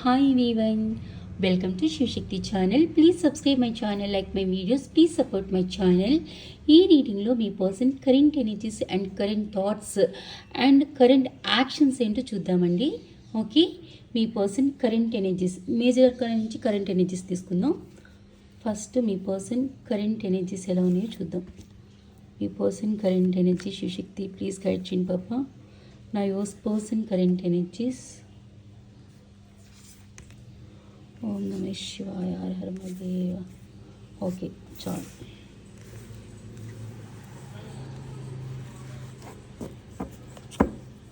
Hi V1 welcome to Shivashakti channel please subscribe my channel like my videos please support my channel ఈ రీడింగ్లో మీ person current energies and current thoughts and current actions ఏంటో చూద్దామండి. Okay మీ person current energies major నుంచి current energies తీసుకుందాం. First మీ person current energies ఎలా ఉన్నాయో చూద్దాం. మీ person current energy Shivashakti please guide చేయండి పాప నా యోస్ పర్సన్ కరెంట్ ఎనర్జీస్ ఓం నమ శివాయ హర హర మహాదేవ ఓకే చాలు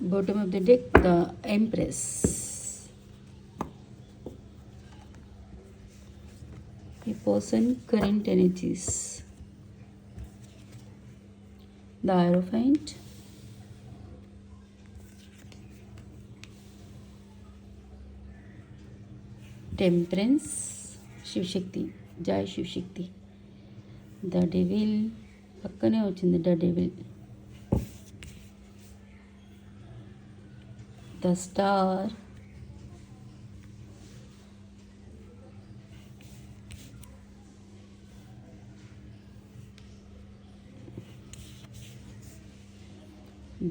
bottom of the deck the empress a person current energies the hierophant temperance Shivashakti Jaya Shivashakti the devil పక్కనే వచ్చింది the devil the star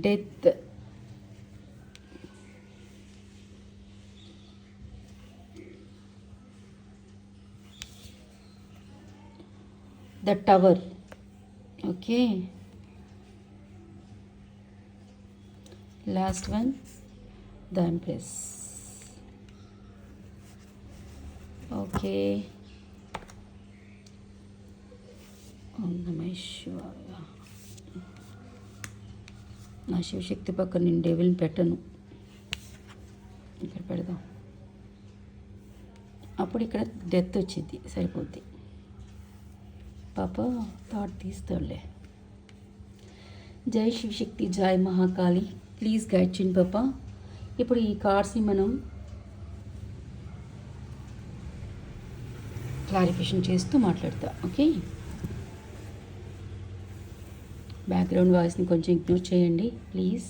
death the tower. Okay. Last one the empress. Okay. ఓం నమ శివాయ నా శివశక్తి పక్కన నేను డేవిల్ని పెట్టను. ఇక్కడ పెడదాం. అప్పుడు ఇక్కడ డెత్ వచ్చింది సరిపోద్ది. పాప థాట్ తీస్తాడులే. జై శివశక్తి జై మహాకాళి. ప్లీజ్ గైడ్ చేయండి పాప ఇప్పుడు ఈ కార్డ్స్ని మనం క్లారిఫికేషన్ చేస్తూ మాట్లాడతా ఓకే బ్యాక్గ్రౌండ్ వాయిస్ని కొంచెం ఇగ్నోర్ చేయండి ప్లీజ్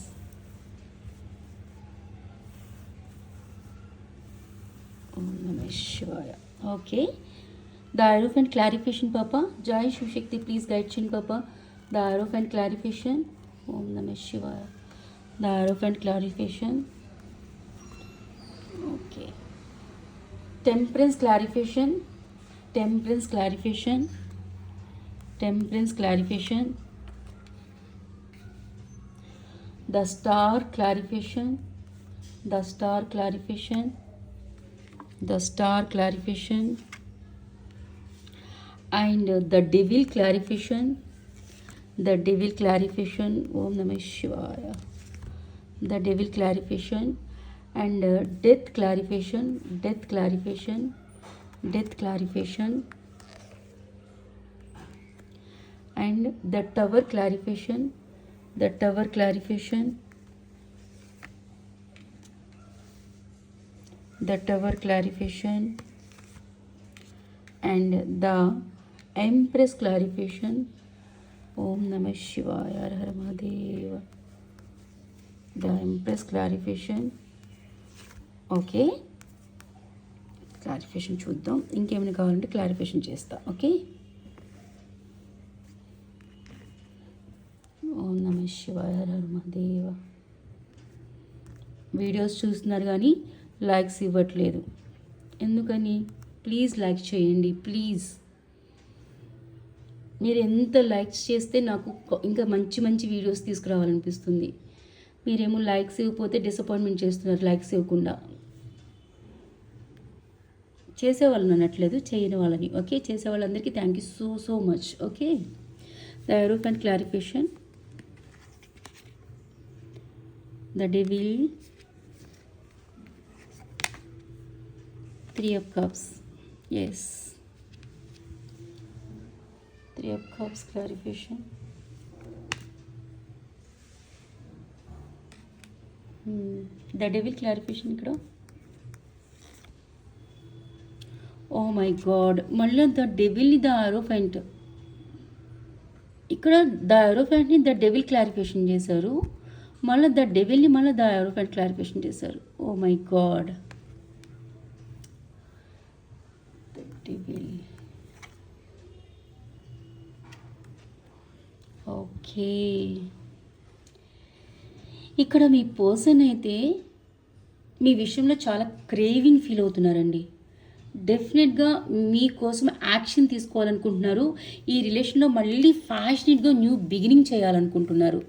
ఓం నమ శివాయ. ఓకే दरोफ एंड क्लारीफिकेशन पापा जय शिवशक्ति प्लीज़ गाइड चिन पापा दरोफ एंड क्लारीफिकेशन ओम नमः शिवाय the hierophant and clarification okay temperance clarification temperance clarification temperance clarification the star clarification the star clarification the star clarification and uh, the devil clarification the devil clarification om namah shivaya. The devil clarification and uh, death clarification death clarification death clarification. And the tower clarification the tower clarification. The tower clarification and the empress clarification ఓం నమ శివాయ Har Mahadev the empress clarification okay clarification చూద్దాం. ఇంకేమైనా కావాలంటే clarification చేస్తా. Okay ఓం నమ శివాయ హర Mahadeva videos చూస్తున్నారు కానీ లైక్స్ ఇవ్వట్లేదు. ఎందుకని? ప్లీజ్ లైక్ చేయండి. ప్లీజ్ మీరు ఎంత లైక్స్ చేస్తే నాకు ఇంకా మంచి మంచి వీడియోస్ తీసుకురావాలనిపిస్తుంది. మీరేమో లైక్స్ ఇవ్వకపోతే డిసప్పాయింట్మెంట్ చేస్తున్నారు లైక్స్ ఇవ్వకుండా. చేసేవాళ్ళని అనట్లేదు చేయని వాళ్ళని. ఓకే చేసే వాళ్ళందరికీ thank you so so much okay the hierophant and clarification the devil three of cups yes three of cups clarification the devil clarification ఇక్కడ ఓ మై గాడ్ మళ్ళీ ద డెవిల్ ద ఆరోఫెంట్ ఇక్కడ the ఆరోఫెంట్ని the devil clarification చేశారు. మళ్ళీ the డెవిల్ని మళ్ళీ the ఆరోఫెంట్ clarification చేశారు. ఓ my God okay ఇక్కడ మీ పర్సన్ అయితే మీ విషయంలో చాలా క్రేవింగ్ ఫీల్ అవుతున్నారండి. డెఫినెట్గా మీకోసం యాక్షన్ తీసుకోవాలనుకుంటున్నారు. ఈ రిలేషన్లో మళ్ళీ ఫ్యాషనేట్గా న్యూ బిగినింగ్ చేయాలనుకుంటున్నారు.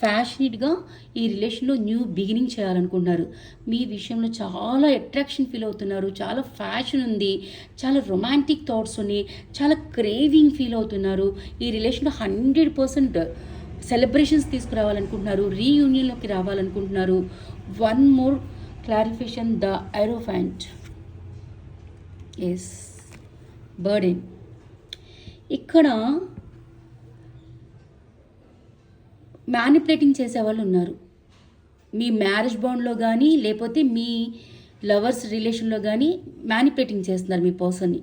ఫ్యాషనేట్గా ఈ రిలేషన్లో న్యూ బిగినింగ్ చేయాలనుకుంటున్నారు. మీ విషయంలో చాలా అట్రాక్షన్ ఫీల్ అవుతున్నారు. చాలా ఫ్యాషన్ ఉంది. చాలా రొమాంటిక్ థాట్స్ ఉన్నాయి. చాలా క్రేవింగ్ ఫీల్ అవుతున్నారు. ఈ రిలేషన్లో హండ్రెడ్ పర్సెంట్ సెలబ్రేషన్స్ తీసుకురావాలనుకుంటున్నారు. రీయూనియన్లోకి రావాలనుకుంటున్నారు. One more clarification the hierophant yes burden ఇక్కడ మ్యానిపులేటింగ్ చేసేవాళ్ళు ఉన్నారు. మీ మ్యారేజ్ బాండ్లో కానీ లేకపోతే మీ లవర్స్ రిలేషన్లో కానీ మ్యానిపులేటింగ్ చేస్తున్నారు మీ పర్సన్ని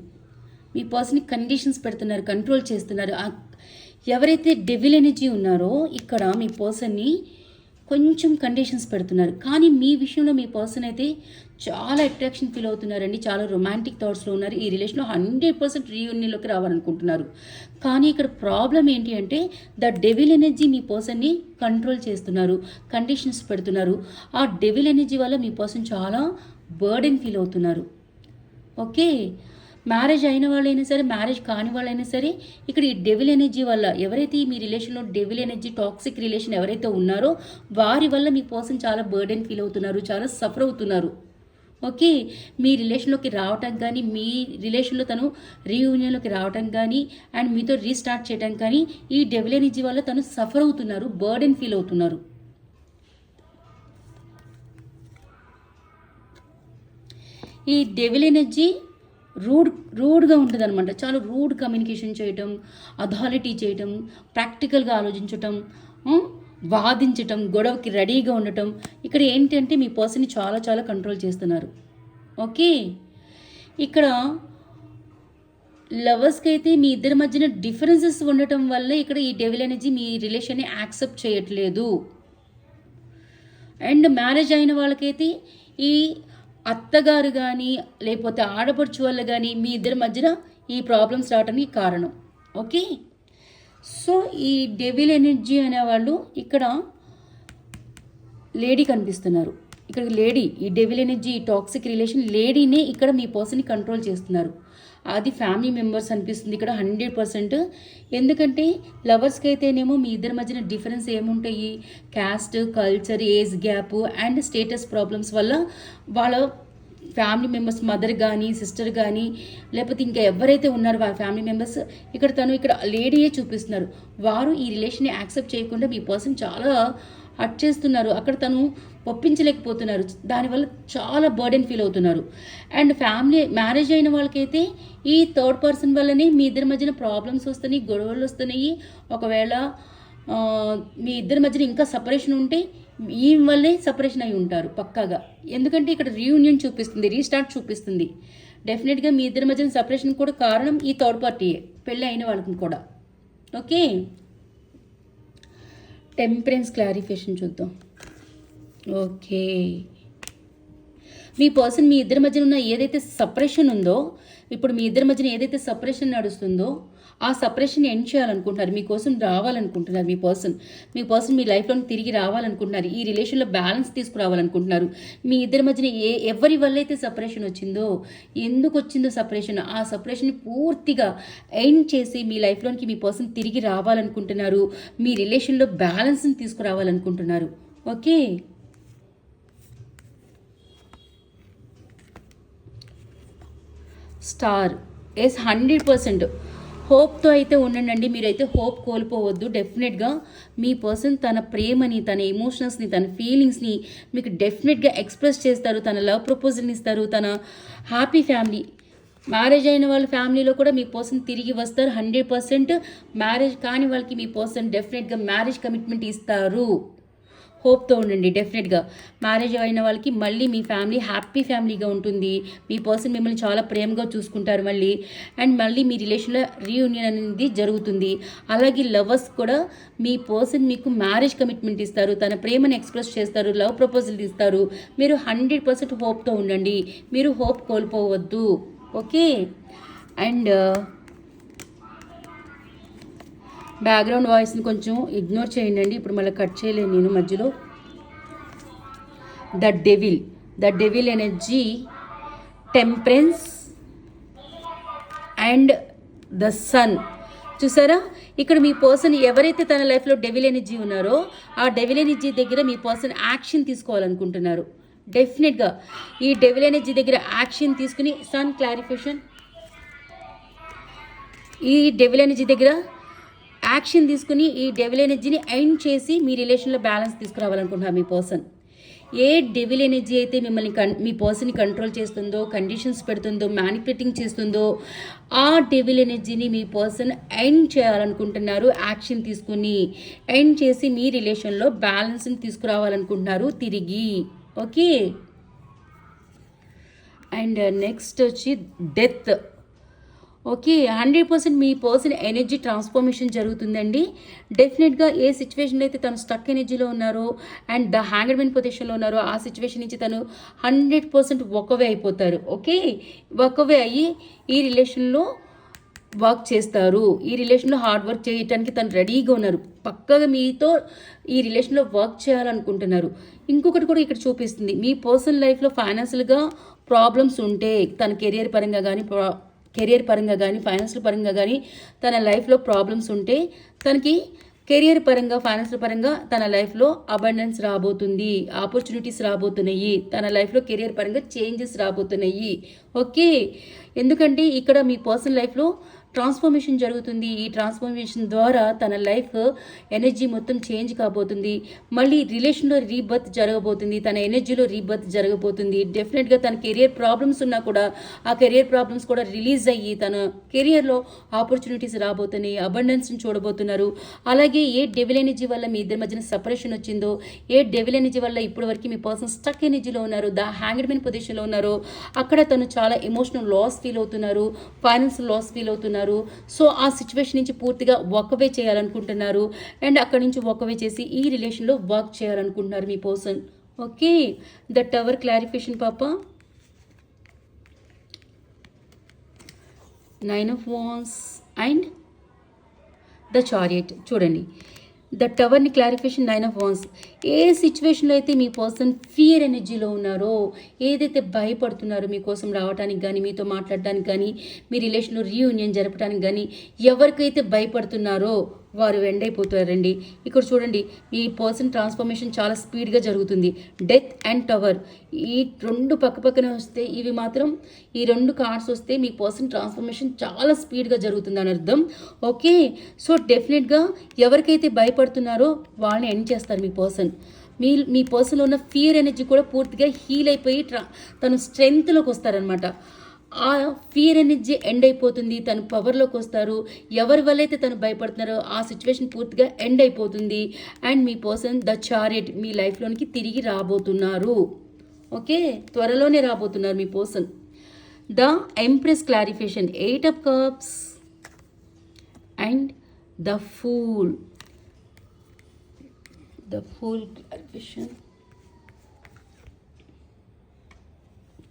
మీ పర్సన్కి కండిషన్స్ పెడుతున్నారు కంట్రోల్ చేస్తున్నారు. ఎవరైతే డెవిల్ ఎనర్జీ ఉన్నారో ఇక్కడ మీ పర్సన్ని కొంచెం కండిషన్స్ పెడుతున్నారు. కానీ మీ విషయంలో మీ పర్సన్ అయితే చాలా అట్రాక్షన్ ఫీల్ అవుతున్నారండి. చాలా రొమాంటిక్ థాట్స్లో ఉన్నారు. ఈ రిలేషన్లో హండ్రెడ్ పర్సెంట్ రీయూనియన్లోకి రావాలనుకుంటున్నారు. కానీ ఇక్కడ ప్రాబ్లం ఏంటి అంటే ద డెవిల్ ఎనర్జీ మీ పర్సన్ని కంట్రోల్ చేస్తున్నారు. కండిషన్స్ పెడుతున్నారు. ఆ డెవిల్ ఎనర్జీ వల్ల మీ పర్సన్ చాలా బర్డెన్ ఫీల్ అవుతున్నారు. ఓకే మ్యారేజ్ అయిన వాళ్ళైనా సరే మ్యారేజ్ కాని వాళ్ళైనా సరే ఇక్కడ ఈ డెవిల్ ఎనర్జీ వల్ల ఎవరైతే ఈ మీ రిలేషన్లో డెవిల్ ఎనర్జీ టాక్సిక్ రిలేషన్ ఎవరైతే ఉన్నారో వారి వల్ల మీ పర్సన్ చాలా బర్డెన్ ఫీల్ అవుతున్నారు చాలా సఫర్ అవుతున్నారు. ఓకే? మీ రిలేషన్లోకి రావటం కానీ మీ రిలేషన్లో తను రీయూనియన్లోకి రావటం కానీ అండ్ మీతో రీస్టార్ట్ చేయడం కానీ ఈ డెవిల్ ఎనర్జీ వల్ల తను సఫర్ అవుతున్నారు బర్డెన్ ఫీల్ అవుతున్నారు. ఈ డెవిల్ ఎనర్జీ రూడ్ రూడ్గా ఉంటుంది అనమాట చాలా రూడ్ కమ్యూనికేషన్ చేయటం అథారిటీ చేయటం ప్రాక్టికల్గా ఆలోచించటం వాదించటం గొడవకి రెడీగా ఉండటం. ఇక్కడ ఏంటంటే మీ పర్సన్ని చాలా చాలా కంట్రోల్ చేస్తున్నారు. ఓకే? ఇక్కడ లవర్స్కి అయితే మీ ఇద్దరి మధ్యన డిఫరెన్సెస్ ఉండటం వల్ల ఇక్కడ ఈ డెవిల్ ఎనర్జీ మీ రిలేషన్ని యాక్సెప్ట్ చేయట్లేదు. అండ్ మ్యారేజ్ అయిన వాళ్ళకైతే ఈ అత్తగారు కానీ లేకపోతే ఆడపడుచు వల్ల కానీ మీ ఇద్దరి మధ్యన ఈ ప్రాబ్లమ్స్ రావడానికి కారణం. ఓకే? సో ఈ డెవిల్ ఎనర్జీ అనేవాళ్ళు ఇక్కడ లేడీ కనిపిస్తున్నారు. ఇక్కడ లేడీ ఈ డెవిల్ ఎనర్జీ ఈ టాక్సిక్ రిలేషన్ లేడీనే ఇక్కడ మీ పర్సన్ని కంట్రోల్ చేస్తున్నారు. అది ఫ్యామిలీ మెంబర్స్ అనిపిస్తుంది ఇక్కడ హండ్రెడ్ పర్సెంట్. ఎందుకంటే లవర్స్కి అయితేనేమో మీ ఇద్దరి మధ్యన డిఫరెన్స్ ఏముంటాయి? Caste culture age gap and status problems వల్ల వాళ్ళ ఫ్యామిలీ మెంబర్స్ మదర్ కానీ సిస్టర్ కానీ లేకపోతే ఇంకా ఎవరైతే ఉన్నారో వాళ్ళ ఫ్యామిలీ మెంబర్స్ ఇక్కడ తను ఇక్కడ లేడీయే చూపిస్తున్నారు. వారు ఈ రిలేషన్ని యాక్సెప్ట్ చేయకుండా మీ పర్సన్ చాలా హట్ చేస్తున్నారు. అక్కడ తను ఒప్పించలేకపోతున్నారు. దానివల్ల చాలా బర్డెన్ ఫీల్ అవుతున్నారు. అండ్ ఫ్యామిలీ మ్యారేజ్ అయిన వాళ్ళకైతే ఈ థర్డ్ పర్సన్ వల్లనే మీ ఇద్దరి మధ్యన ప్రాబ్లమ్స్ వస్తున్నాయి గొడవలు వస్తున్నాయి. ఒకవేళ మీ ఇద్దరి మధ్యన ఇంకా సపరేషన్ ఉంటే ఈ వల్లే సపరేషన్ అయి ఉంటారు పక్కాగా. ఎందుకంటే ఇక్కడ రీయూనియన్ చూపిస్తుంది రీస్టార్ట్ చూపిస్తుంది. డెఫినెట్గా మీ ఇద్దరి మధ్యన సపరేషన్ కూడా కారణం ఈ థర్డ్ పార్టీయే పెళ్ళి అయిన వాళ్ళకి కూడా. ఓకే? టెంపరెన్స్ క్లారిఫికేషన్ చూద్దాం. ఓకే. మీ పర్సన్ మీ ఇద్దరి మధ్యన ఉన్న ఏదైతే సపరేషన్ ఉందో ఇప్పుడు మీ ఇద్దరి మధ్యన ఏదైతే సపరేషన్ నడుస్తుందో ఆ సపరేషన్ ఎండ్ చేయాలనుకుంటున్నారు. మీకోసం రావాలనుకుంటున్నారు మీ పర్సన్. మీ పర్సన్ మీ లైఫ్లో తిరిగి రావాలనుకుంటున్నారు. ఈ రిలేషన్లో బ్యాలెన్స్ తీసుకురావాలనుకుంటున్నారు. మీ ఇద్దరి మధ్యన ఏ ఎవరి వల్ల అయితే సపరేషన్ వచ్చిందో ఎందుకు వచ్చిందో సపరేషన్ ఆ సపరేషన్ పూర్తిగా ఎండ్ చేసి మీ లైఫ్లోనికి మీ పర్సన్ తిరిగి రావాలనుకుంటున్నారు. మీ రిలేషన్లో బ్యాలెన్స్ని తీసుకురావాలనుకుంటున్నారు. Okay? Star. Yes hundred percent. హోప్తో అయితే ఉండండి మీరైతే హోప్ కోల్పోవద్దు. డెఫినెట్గా మీ పర్సన్ తన ప్రేమని తన ఎమోషనల్స్ని తన ఫీలింగ్స్ని మీకు డెఫినెట్గా ఎక్స్ప్రెస్ చేస్తారు. తన లవ్ ప్రపోజల్ని ఇస్తారు. తన హ్యాపీ ఫ్యామిలీ మ్యారేజ్ అయిన వాళ్ళ ఫ్యామిలీలో కూడా మీ పర్సన్ తిరిగి వస్తారు. హండ్రెడ్ పర్సెంట్ మ్యారేజ్ కాని వాళ్ళకి మీ పర్సన్ డెఫినెట్గా మ్యారేజ్ కమిట్మెంట్ ఇస్తారు. హోప్తో ఉండండి డెఫినెట్గా. మ్యారేజ్ అయిన వాళ్ళకి మళ్ళీ మీ ఫ్యామిలీ హ్యాపీ ఫ్యామిలీగా ఉంటుంది. మీ పర్సన్ మిమ్మల్ని చాలా ప్రేమగా చూసుకుంటారు మళ్ళీ. అండ్ మళ్ళీ మీ రిలేషన్లో రీయూనియన్ అనేది జరుగుతుంది. అలాగే లవర్స్ కూడా మీ పర్సన్ మీకు మ్యారేజ్ కమిట్మెంట్ ఇస్తారు. తన ప్రేమను ఎక్స్ప్రెస్ చేస్తారు లవ్ ప్రపోజల్ ఇస్తారు. మీరు హండ్రెడ్ పర్సెంట్ హోప్తో ఉండండి. మీరు హోప్ కోల్పోవద్దు. ఓకే? అండ్ బ్యాక్గ్రౌండ్ వాయిస్ని కొంచెం ఇగ్నోర్ చేయండి ఇప్పుడు మళ్ళీ కట్ చేయలేను నేను మధ్యలో. The devil the devil energy temperance and the sun చూసారా? ఇక్కడ మీ పర్సన్ ఎవరైతే తన లైఫ్లో డెవిల్ ఎనర్జీ ఉన్నారో ఆ డెవిల్ ఎనర్జీ దగ్గర మీ పర్సన్ యాక్షన్ తీసుకోవాలనుకుంటున్నారు. డెఫినెట్గా ఈ డెవిల్ ఎనర్జీ దగ్గర యాక్షన్ తీసుకుని సన్ క్లారిఫికేషన్ ఈ డెవిల్ ఎనర్జీ దగ్గర యాక్షన్ తీసుకుని ఈ డెవిల్ ఎనర్జీని ఎండ్ చేసి మీ రిలేషన్లో బ్యాలెన్స్ తీసుకురావాలనుకుంటున్నారు మీ పర్సన్. ఏ డెవిల్ ఎనర్జీ అయితే మిమ్మల్ని కన్ మీ పర్సన్ని కంట్రోల్ చేస్తుందో కండిషన్స్ పెడుతుందో మ్యానిపులేటింగ్ చేస్తుందో ఆ డెవిల్ ఎనర్జీని మీ పర్సన్ ఎండ్ చేయాలనుకుంటున్నారు యాక్షన్ తీసుకుని ఎండ్ చేసి మీ రిలేషన్లో బ్యాలెన్స్ని తీసుకురావాలనుకుంటున్నారు తిరిగి. ఓకే? అండ్ నెక్స్ట్ వచ్చి డెత్. ఓకే హండ్రెడ్ పర్సెంట్ మీ పర్సన్ ఎనర్జీ ట్రాన్స్ఫర్మేషన్ జరుగుతుందండి. డెఫినెట్గా ఏ సిచ్యువేషన్లో అయితే తను స్టక్ ఎనర్జీలో ఉన్నారో అండ్ ద హ్యాంగర్మెన్ పొజిషన్లో ఉన్నారో ఆ సిచ్యువేషన్ నుంచి తను హండ్రెడ్ పర్సెంట్ ఒకవే అయిపోతారు. ఓకే ఒకవే అయ్యి ఈ రిలేషన్లో వర్క్ చేస్తారు. ఈ రిలేషన్లో హార్డ్ వర్క్ చేయడానికి తను రెడీగా ఉన్నారు. పక్కగా మీతో ఈ రిలేషన్లో వర్క్ చేయాలనుకుంటున్నారు. ఇంకొకటి కూడా ఇక్కడ చూపిస్తుంది. మీ పర్సనల్ లైఫ్లో ఫైనాన్షియల్గా ప్రాబ్లమ్స్ ఉంటే తన కెరియర్ పరంగా కానీ కెరియర్ పరంగా కానీ ఫైనాన్షియల్ పరంగా కానీ తన లైఫ్లో ప్రాబ్లమ్స్ ఉంటే తనకి కెరియర్ పరంగా ఫైనాన్షియల్ పరంగా తన లైఫ్లో అబండెన్స్ రాబోతుంది ఆపర్చునిటీస్ రాబోతున్నాయి తన లైఫ్లో కెరియర్ పరంగా చేంజెస్ రాబోతున్నాయి. ఓకే? ఎందుకంటే ఇక్కడ మీ పర్సనల్ లైఫ్లో ట్రాన్స్ఫర్మేషన్ జరుగుతుంది. ఈ ట్రాన్స్ఫర్మేషన్ ద్వారా తన లైఫ్ ఎనర్జీ మొత్తం చేంజ్ కాబోతుంది. మళ్ళీ రిలేషన్లో రీబర్త్ జరగబోతుంది. తన ఎనర్జీలో రీబర్త్ జరగబోతుంది. డెఫినెట్గా తన కెరియర్ ప్రాబ్లమ్స్ ఉన్నా కూడా ఆ కెరియర్ ప్రాబ్లమ్స్ కూడా రిలీజ్ అయ్యి తన కెరియర్లో ఆపర్చునిటీస్ రాబోతున్నాయి. అబండెన్స్ని చూడబోతున్నారు. అలాగే ఏ డెవిల్ ఎనర్జీ వల్ల మీ ఇద్దరి మధ్యన సపరేషన్ వచ్చిందో ఏ డెవిల్ ఎనర్జీ వల్ల ఇప్పటి వరకు మీ పర్సన్ స్టక్ ఎనర్జీలో ఉన్నారు ద హ్యాంగ్డ్మెన్ పొజిషన్లో ఉన్నారు అక్కడ తను చాలా ఎమోషనల్ లాస్ ఫీల్ అవుతున్నారు. ఫైనాన్షియల్ లాస్ ఫీల్ అవుతున్నారు. సో ఆ సిచ్యువేషన్ నుంచి పూర్తిగా వే చేయాలనుకుంటున్నారు. అండ్ అక్కడి నుంచి వే చేసి ఈ రిలేషన్లో వర్క్ చేయాలనుకుంటున్నారు మీ person okay? The tower clarification పాప. Nine of wands and the chariot చూడండి. ద టవర్ని క్లారిఫికేషన్ నైన్ ఆఫ్ వాన్స్ ఏ సిచ్యువేషన్లో అయితే మీ పర్సన్ ఫియర్ ఎనర్జీలో ఉన్నారో ఏదైతే భయపడుతున్నారో మీకోసం రావడానికి కానీ మీతో మాట్లాడడానికి కానీ మీ రిలేషన్లో రీయూనియన్ జరపడానికి కానీ ఎవరికైతే భయపడుతున్నారో వారు ఎండ్ అయిపోతారండి. ఇక్కడ చూడండి మీ పర్సన్ ట్రాన్స్ఫర్మేషన్ చాలా స్పీడ్గా జరుగుతుంది. డెత్ అండ్ టవర్ ఈ రెండు పక్క పక్కన వస్తే ఇవి మాత్రం ఈ రెండు కార్డ్స్ వస్తే మీ పర్సన్ ట్రాన్స్ఫర్మేషన్ చాలా స్పీడ్గా జరుగుతుంది అని అర్థం. ఓకే సో డెఫినెట్గా ఎవరికైతే భయపడుతున్నారో వాళ్ళని ఎండ్ చేస్తారు మీ పర్సన్ మీ మీ పర్సన్లో ఉన్న ఫియర్ ఎనర్జీ కూడా పూర్తిగా హీల్ అయిపోయి ట్రా తను స్ట్రెంగ్త్లోకి వస్తారనమాట ఆ ఫియర్ ఎనర్జీ ఎండ్ అయిపోతుంది. తను పవర్లోకి వస్తారు. ఎవరి వల్ల అయితే తను భయపడుతున్నారో ఆ సిచ్యువేషన్ పూర్తిగా ఎండ్ అయిపోతుంది. అండ్ మీ పర్సన్ ద చారియట్ మీ లైఫ్లోనికి తిరిగి రాబోతున్నారు. ఓకే త్వరలోనే రాబోతున్నారు మీ person the empress clarification eight of cups and the fool the fool clarification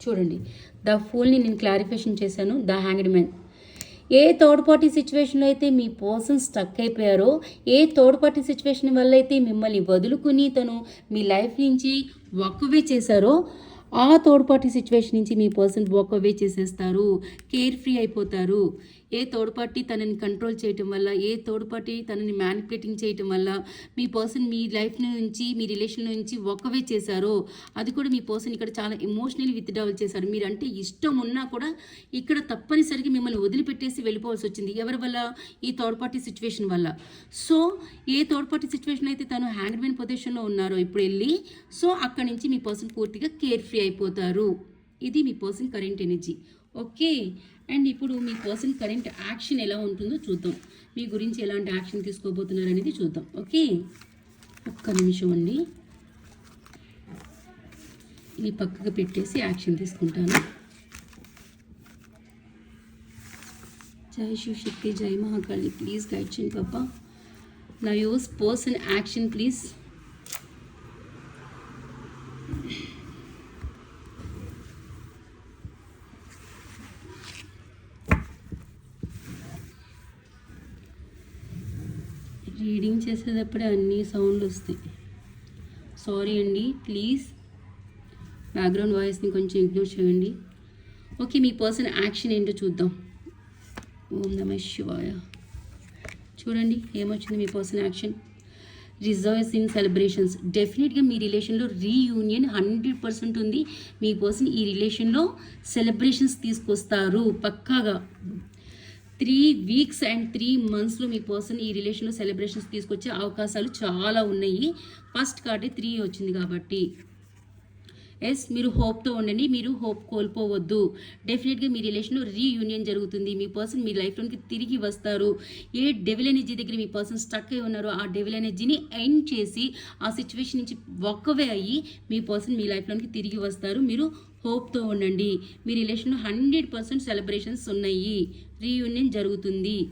చూడండి. ద ఫూల్ని నేను క్లారిఫికేషన్ చేశాను. The hanged man. A third party సిచ్యువేషన్లో అయితే మీ పర్సన్ స్టక్ అయిపోయారో ఏ థర్డ్ పార్టీ సిచ్యువేషన్ వల్ల అయితే మిమ్మల్ని వదులుకుని తను మీ లైఫ్ నుంచి వక్కవే చేశారో ఆ థర్డ్ పార్టీ సిచ్యువేషన్ నుంచి మీ పర్సన్ వాక్ అవే చేసేస్తారు. కేర్ ఫ్రీ అయిపోతారు. ఏ థర్డ్ పార్టీ తనని కంట్రోల్ చేయటం వల్ల ఏ థర్డ్ పార్టీ తనని మ్యానిపులేటింగ్ చేయటం వల్ల మీ పర్సన్ మీ లైఫ్ నుంచి మీ రిలేషన్ నుంచి ఒకవే చేశారో అది కూడా మీ పర్సన్ ఇక్కడ చాలా ఎమోషనల్ విత్డ్రావల్ చేశారు. మీరంటే ఇష్టం ఉన్నా కూడా ఇక్కడ తప్పనిసరిగా మిమ్మల్ని వదిలిపెట్టేసి వెళ్ళిపోవాల్సి వచ్చింది. ఎవరి వల్ల? ఈ థర్డ్ పార్టీ సిచ్యువేషన్ వల్ల. సో ఏ థర్డ్ పార్టీ సిచ్యువేషన్ అయితే తను హ్యాండ్మెన్ పొజిషన్లో ఉన్నారో ఇప్పుడు వెళ్ళి సో అక్కడి నుంచి మీ పర్సన్ పూర్తిగా కేర్ ఫ్రీ అయిపోతారు. ఇది మీ person current energy okay and ఇప్పుడు మీ పర్సన్ కరెంట్ యాక్షన్ ఎలా ఉంటుందో చూద్దాం. మీ గురించి ఎలాంటి యాక్షన్ తీసుకోబోతున్నారు అనేది చూద్దాం. ఓకే? ఒక్క నిమిషం అండి. ఇది పక్కకు పెట్టేసి యాక్షన్ తీసుకుంటాను. జై శివశక్తి జై మహాకాళి. ప్లీజ్ గైడ్ చేయండి పాప. నా యూస్ పర్సన్ యాక్షన్ ప్లీజ్ రీడింగ్ చేసేటప్పుడే అన్ని సౌండ్లు వస్తాయి. సారీ అండి ప్లీజ్ బ్యాక్గ్రౌండ్ వాయిస్ని కొంచెం ఇగ్నోర్ చేయండి. ఓకే మీ పర్సన్ యాక్షన్ ఏంటో చూద్దాం. ఓం నమ శివాయ. చూడండి ఏమొచ్చింది మీ person action reserves in celebrations డెఫినెట్గా మీ రిలేషన్లో రీయూనియన్ హండ్రెడ్ పర్సెంట్ ఉంది. మీ పర్సన్ ఈ రిలేషన్లో సెలబ్రేషన్స్ తీసుకొస్తారు పక్కాగా. త్రీ వీక్స్ అండ్ త్రీ మంత్స్లో మీ పర్సన్ ఈ రిలేషన్లో సెలబ్రేషన్స్ తీసుకొచ్చే అవకాశాలు చాలా ఉన్నాయి. ఫస్ట్ కార్డే త్రీ వచ్చింది కాబట్టి. ఎస్ మీరు హోప్తో ఉండండి మీరు హోప్ కోల్పోవద్దు. డెఫినెట్గా మీ రిలేషన్లో రీయూనియన్ జరుగుతుంది. మీ పర్సన్ మీ లైఫ్లోకి తిరిగి వస్తారు. ఏ డెవిల్ ఎనర్జీ దగ్గర మీ పర్సన్ స్టక్ అయి ఉన్నారో ఆ డెవిల్ ఎనర్జీని ఎండ్ చేసి ఆ సిచ్యువేషన్ నుంచి ఒక్కవే అయ్యి మీ పర్సన్ మీ లైఫ్లోకి తిరిగి వస్తారు. మీరు హోప్తో ఉండండి. మీ రిలేషన్లో హండ్రెడ్ పర్సెంట్ సెలబ్రేషన్స్ ఉన్నాయి. రీయూనియన్ జరుగుతుంది.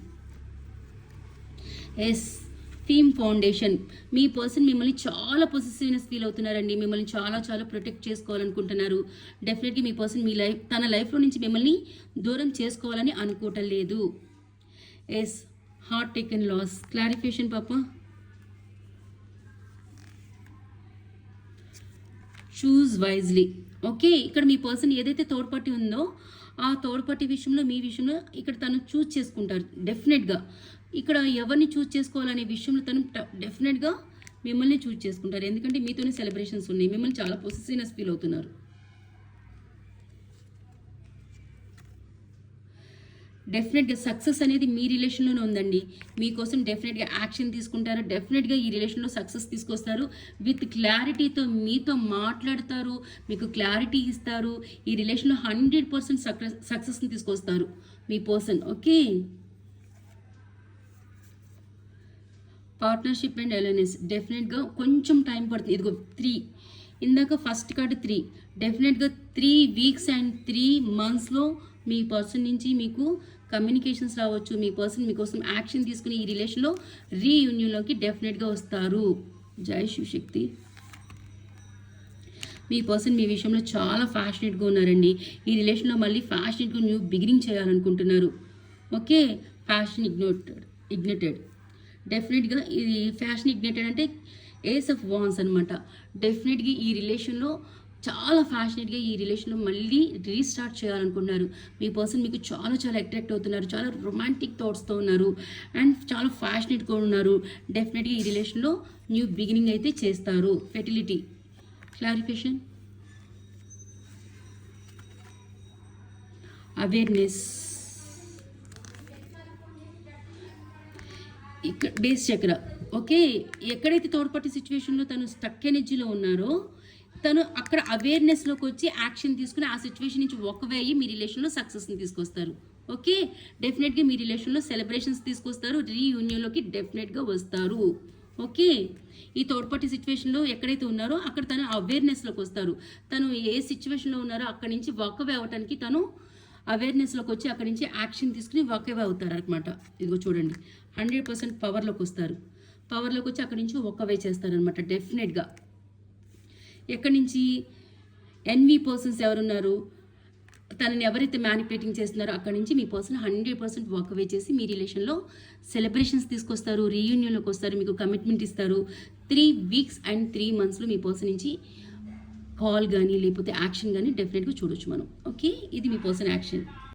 Yes theme foundation. మీ పర్సన్ మిమ్మల్ని చాలా పొసెసివ్నెస్ ఫీల్ అవుతున్నారండి. మిమ్మల్ని చాలా చాలా ప్రొటెక్ట్ చేసుకోవాలనుకుంటున్నారు. డెఫినెట్గా మీ పర్సన్ మీ లైఫ్ తన లైఫ్లో నుంచి మిమ్మల్ని దూరం చేసుకోవాలని అనుకోవటం లేదు yes heart taken loss. Clarification పాప. Choose wisely. ఓకే ఇక్కడ మీ పర్సన్ ఏదైతే తోడ్పట్టి ఉందో ఆ తోడ్పట్టి విషయంలో మీ విషయంలో ఇక్కడ తను చూజ్ చేసుకుంటారు డెఫినెట్గా. ఇక్కడ ఎవరిని చూజ్ చేసుకోవాలనే విషయంలో తను డెఫినెట్గా మిమ్మల్ని చూజ్ చేసుకుంటారు. ఎందుకంటే మీతోనే సెలబ్రేషన్స్ ఉన్నాయి మిమ్మల్ని చాలా పొసిసివ్నెస్ ఫీల్ అవుతున్నారు. డెఫినెట్గా సక్సెస్ అనేది మీ రిలేషన్లోనే ఉందండి. మీకోసం డెఫినెట్గా యాక్షన్ తీసుకుంటారు. డెఫినెట్గా ఈ రిలేషన్లో సక్సెస్ తీసుకొస్తారు. విత్ క్లారిటీతో మీతో మాట్లాడతారు. మీకు క్లారిటీ ఇస్తారు. ఈ రిలేషన్లో హండ్రెడ్ పర్సెంట్ సక్సెస్ సక్సెస్ని తీసుకొస్తారు. మీ person okay partnership and alertness డెఫినెట్గా కొంచెం టైం పడుతుంది. ఇదిగో త్రీ ఇందాక ఫస్ట్ కార్డు త్రీ డెఫినెట్గా త్రీ వీక్స్ అండ్ త్రీ మంత్స్లో మీ పర్సన్ నుంచి మీకు కమ్యూనికేషన్స్ రావచ్చు. మీ పర్సన్ మీకోసం యాక్షన్ తీసుకుని ఈ రిలేషన్లో రీయూనియన్లోకి డెఫినెట్గా వస్తారు. జై శివశక్తి మీ పర్సన్ మీ విషయంలో చాలా ఫ్యాషనేట్గా ఉన్నారండి. ఈ రిలేషన్లో మళ్ళీ ఫ్యాషనేట్గా న్యూ బిగినింగ్ చేయాలనుకుంటున్నారు. ఓకే? Passion ignited ignited. డెఫినెట్గా ఇది ఫ్యాషన్ ఇగ్నెటెడ్ అంటే ఏస్ ఆఫ్ వాన్స్ అనమాట డెఫినెట్గా ఈ రిలేషన్లో చాలా ఫ్యాషనేట్గా ఈ రిలేషన్లో మళ్ళీ రీస్టార్ట్ చేయాలనుకున్నారు. మీ పర్సన్ మీకు చాలా చాలా అట్రాక్ట్ అవుతున్నారు. చాలా రొమాంటిక్ థాట్స్తో ఉన్నారు. అండ్ చాలా ఫ్యాషనేట్గా ఉన్నారు. డెఫినెట్గా ఈ రిలేషన్లో న్యూ బిగినింగ్ అయితే చేస్తారు. ఫెర్టిలిటీ క్లారిఫికేషన్ అవేర్నెస్ ఇక్కడ బేస్ చక్ర ఓకే ఎక్కడైతే తోడ్పాటి సిచ్యువేషన్లో తను స్టక్ ఎనర్జీలో ఉన్నారో తను అక్కడ అవేర్నెస్లోకి వచ్చి యాక్షన్ తీసుకుని ఆ సిచ్యువేషన్ నుంచి ఒకవే అయ్యి మీ రిలేషన్లో సక్సెస్ని తీసుకొస్తారు. ఓకే డెఫినెట్గా మీ రిలేషన్లో సెలబ్రేషన్స్ తీసుకొస్తారు. రీయూనియన్లోకి డెఫినెట్గా వస్తారు. ఓకే ఈ తోడ్పాటి సిచ్యువేషన్లో ఎక్కడైతే ఉన్నారో అక్కడ తను అవేర్నెస్లోకి వస్తారు. తను ఏ సిచ్యువేషన్లో ఉన్నారో అక్కడి నుంచి వాకవే అవ్వటానికి తను అవేర్నెస్లోకి వచ్చి అక్కడి నుంచి యాక్షన్ తీసుకుని వాకవే అవుతారు అనమాట ఇదిగో చూడండి. హండ్రెడ్ పర్సెంట్ పవర్లోకి వస్తారు. పవర్లోకి వచ్చి అక్కడి నుంచి ఒక్కవే చేస్తారనమాట డెఫినెట్గా ఎక్కడి నుంచి ఎన్వి పర్సన్స్ ఎవరున్నారు? తనని ఎవరైతే మ్యానిపులేటింగ్ చేస్తున్నారో అక్కడి నుంచి మీ person hundred percent walk away చేసి మీ రిలేషన్లో సెలబ్రేషన్స్ తీసుకొస్తారు రీయూనియన్లోకి వస్తారు మీకు కమిట్మెంట్ ఇస్తారు. త్రీ వీక్స్ అండ్ త్రీ మంత్స్లో మీ పర్సన్ నుంచి కాల్ కానీ లేకపోతే యాక్షన్ కానీ డెఫినెట్గా చూడొచ్చు మనం. ఓకే ఇది మీ పర్సన్ యాక్షన్